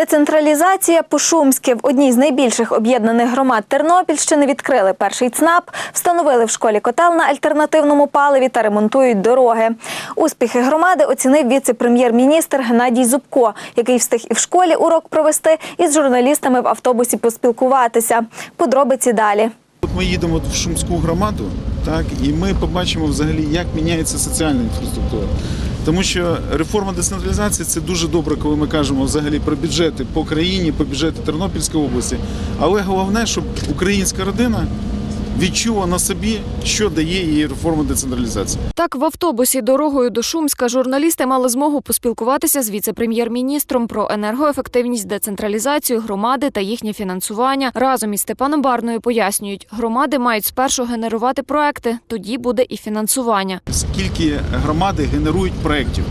Децентралізація по-шумськи в одній з найбільших об'єднаних громад Тернопільщини відкрили перший ЦНАП, встановили в школі котел на альтернативному паливі та ремонтують дороги. Успіхи громади оцінив віце-прем'єр-міністр Геннадій Зубко, який встиг і в школі урок провести, і з журналістами в автобусі поспілкуватися. Подробиці далі. Ми їдемо в Шумську громаду, так і ми побачимо взагалі, як міняється соціальна інфраструктура. Тому що реформа децентралізації це дуже добре, коли ми кажемо взагалі про бюджети по країні, по бюджету Тернопільської області. Але головне, щоб українська родина відчула на собі, що дає їй реформа децентралізації. Так, в автобусі дорогою до Шумська журналісти мали змогу поспілкуватися з віце-прем'єр-міністром про енергоефективність, децентралізацію громади та їхнє фінансування. Разом із Степаном Барною пояснюють, громади мають спершу генерувати проекти, тоді буде і фінансування. Скільки громади генерують проєктів.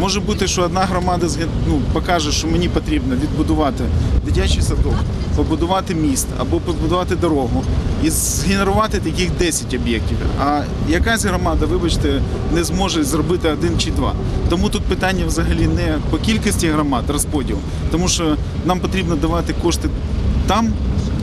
Може бути, що одна громада ну, покаже, що мені потрібно відбудувати дитячий садок, побудувати міст або побудувати дорогу і згенерувати таких 10 об'єктів. А якась громада, вибачте, не зможе зробити один чи два. Тому тут питання взагалі не по кількості громад розподіл, тому що нам потрібно давати кошти там,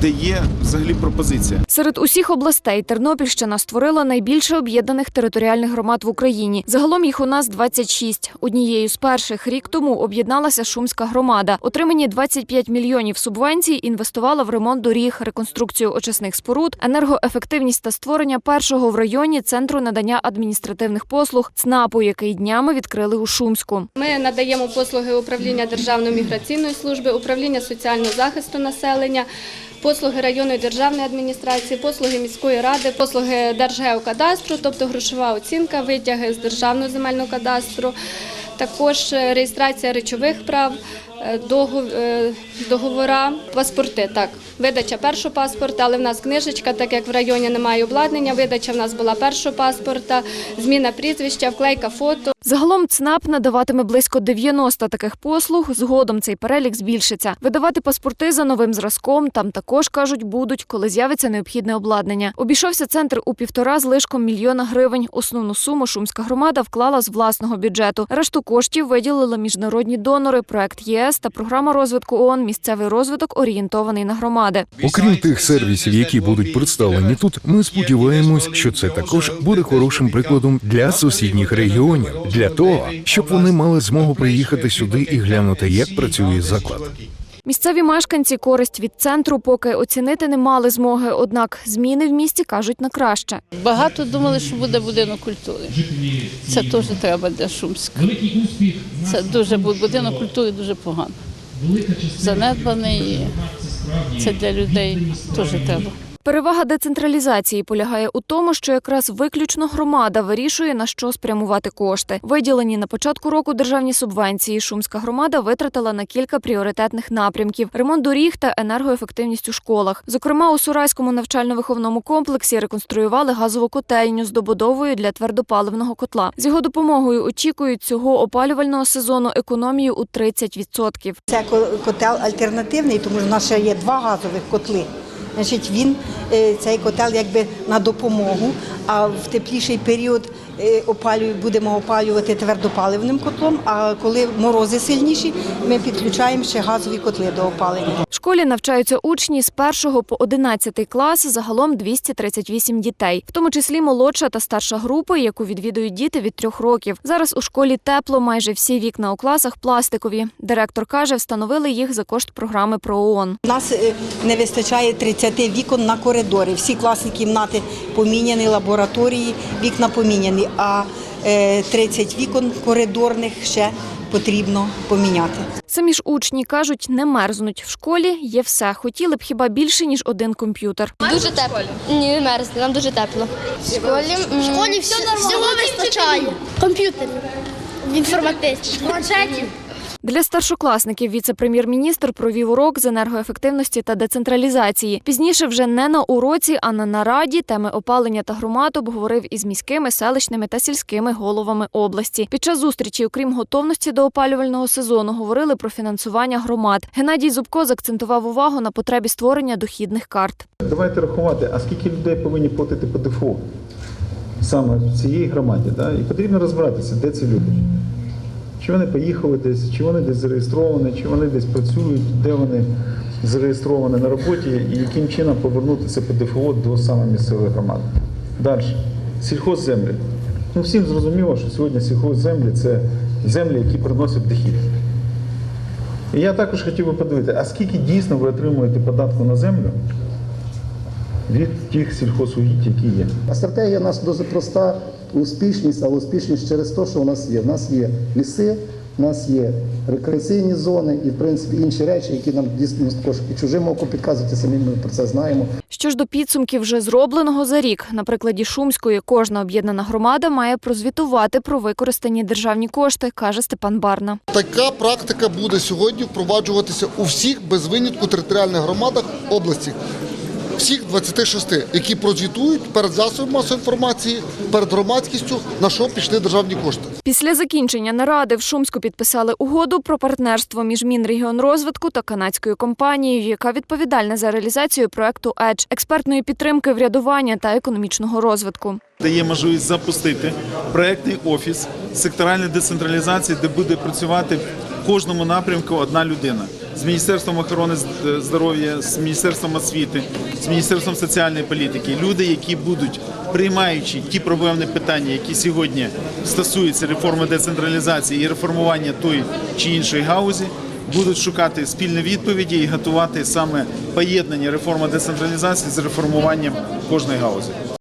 де є взагалі пропозиція. Серед усіх областей Тернопільщина створила найбільше об'єднаних територіальних громад в Україні. Загалом їх у нас 26. Однією з перших рік тому об'єдналася Шумська громада. Отримані 25 мільйонів субвенцій інвестувала в ремонт доріг, реконструкцію очисних споруд, енергоефективність та створення першого в районі центру надання адміністративних послуг ЦНАПу, який днями відкрили у Шумську. Ми надаємо послуги управління Державної міграційної служби, управління соціального захисту населення, послуги районної державної адміністрації, послуги міської ради, послуги Держгеокадастру, тобто грошова оцінка, витяги з державного земельного кадастру, також е, реєстрація речових прав, договора, паспорти. Так, видача першого паспорта, але в нас книжечка, так як в районі немає обладнання. Видача в нас була першого паспорта, зміна прізвища, вклейка фото. Загалом ЦНАП надаватиме близько 90 таких послуг. Згодом цей перелік збільшиться. Видавати паспорти за новим зразком там також кажуть будуть, коли з'явиться необхідне обладнання. Обійшовся центр у півтора з лишком мільйона гривень. Основну суму шумська громада вклала з власного бюджету. Решту коштів виділили міжнародні донори, проект ЄС та програма розвитку ООН Місцевий розвиток орієнтований на громади. Окрім тих сервісів, які будуть представлені тут, ми сподіваємось, що це також буде хорошим прикладом для сусідніх регіонів, для того, щоб вони мали змогу приїхати сюди і глянути, як працює заклад. Місцеві мешканці користь від центру поки оцінити не мали змоги. Однак зміни в місті кажуть на краще. Багато думали, що буде будинок культури. Це теж треба для Шумська. Це дуже будинок культури дуже погано. Занедбаний. Це для людей теж треба. Перевага децентралізації полягає у тому, що якраз виключно громада вирішує на що спрямувати кошти. Виділені на початку року державні субвенції. Шумська громада витратила на кілька пріоритетних напрямків: ремонт доріг та енергоефективність у школах. Зокрема, у Сурайському навчально-виховному комплексі реконструювали газову котельню з добудовою для твердопаливного котла. З його допомогою очікують цього опалювального сезону економію у 30%. Це ко- котел альтернативний, тому що в нас ще є два газових котли. Значить, він е, цей котел якби на допомогу. А в тепліший період будемо опалювати твердопаливним котлом. А коли морози сильніші, ми підключаємо ще газові котли до опалення. В школі навчаються учні з 1 по 11 клас, загалом 238 дітей, в тому числі молодша та старша групи, яку відвідують діти від трьох років. Зараз у школі тепло, майже всі вікна у класах пластикові. Директор каже, встановили їх за кошт програми про ООН. У нас е, не вистачає 30 вікон на коридорі. Всі класні кімнати поміняні, лабораторії, вікна поміняні, а е, 30 вікон коридорних ще потрібно поміняти. Самі ж учні кажуть, не мерзнуть. В школі є все. Хотіли б хіба більше ніж один комп'ютер. Дуже тепло. Ні, не мерзне, нам дуже тепло. В школі, в школі все всього вистачає. Комп'ютер інформатичний. планшетів. Для старшокласників віце-прем'єр-міністр провів урок з енергоефективності та децентралізації. Пізніше вже не на уроці, а на нараді теми опалення та громад обговорив із міськими, селищними та сільськими головами області. Під час зустрічі, окрім готовності до опалювального сезону, говорили про фінансування громад. Геннадій Зубко закцентував увагу на потребі створення дохідних карт. Давайте рахувати, а скільки людей повинні платити ПДФО саме в цій громаді. Да? І потрібно розбиратися, де ці люди. Чи вони поїхали десь, чи вони десь зареєстровані, чи вони десь працюють, де вони зареєстровані на роботі, і яким чином повернутися по ДФО до саме місцевої громади. Далі. Сільхозземлі. Ну, всім зрозуміло, що сьогодні сільхозземлі це землі, які приносять дохід. І я також хотів би подивитися, а скільки дійсно ви отримуєте податку на землю від тих сільхозугідь, які є? А стратегія у нас дуже проста, успішність, але успішність через те, що у нас є. У нас є ліси, у нас є рекреаційні зони і, в принципі, інші речі, які нам дійсно також і чужим оку підказують, і самі ми про це знаємо. Що ж до підсумків вже зробленого за рік, на прикладі Шумської кожна об'єднана громада має прозвітувати про використані державні кошти, каже Степан Барна. Така практика буде сьогодні впроваджуватися у всіх без винятку територіальних громадах області. Всіх 26, які прозвітують перед засобами масової інформації, перед громадськістю, на що пішли державні кошти. Після закінчення наради в Шумську підписали угоду про партнерство між Мінрегіонрозвитку та канадською компанією, яка відповідальна за реалізацію проекту «Едж» – експертної підтримки, врядування та економічного розвитку. Дає можливість запустити проектний офіс секторальної децентралізації, де буде працювати в кожному напрямку одна людина з Міністерством охорони здоров'я, з Міністерством освіти, з Міністерством соціальної політики. Люди, які будуть приймаючи ті проблемні питання, які сьогодні стосуються реформи децентралізації і реформування тої чи іншої гаузі, будуть шукати спільні відповіді і готувати саме поєднання реформи децентралізації з реформуванням кожної гаузі.